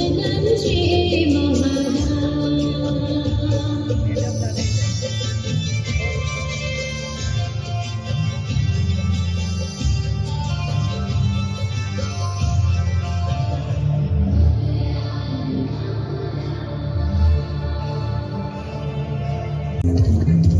Thank mm -hmm. you.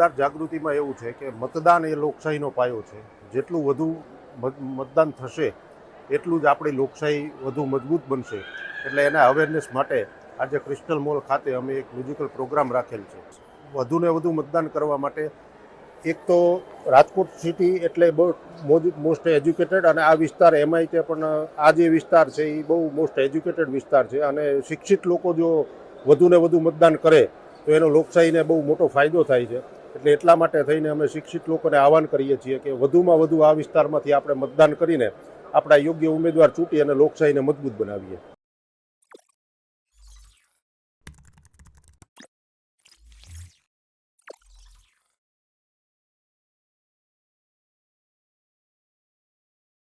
મતદાર જાગૃતિમાં એવું છે કે મતદાન એ લોકશાહીનો પાયો છે. જેટલું વધુ મત- મતદાન થશે, એટલું જ આપણી લોકશાહી વધુ મજબૂત બનશે. એટલે એના અવેરનેસ માટે આજે ક્રિસ્ટલ મોલ ખાતે અમે એક મ્યુઝિકલ પ્રોગ્રામ રાખેલ છે. વધુને વધુ મતદાન કરવા માટે એક તો રાજકોટ સિટી એટલે બહુ મોસ્ટ એજ્યુકેટેડ અને આ વિસ્તાર એમાંય તે પણ, આ જે વિસ્તાર છે એ બહુ મોસ્ટ એજ્યુકેટેડ વિસ્તાર છે. અને શિક્ષિત લોકો જો વધુને વધુ મતદાન કરે, તો એનો લોકશાહીને બહુ મોટો ફાયદો થાય છે. એટલે એટલા માટે થઈને અમે શિક્ષિત લોકોને આહવાન કરીએ છીએ કે વધુમાં વધુ આ વિસ્તારમાંથી આપણે મતદાન કરીને આપણા યોગ્ય ઉમેદવાર ચૂંટી અને લોકશાહીને મજબૂત બનાવીએ.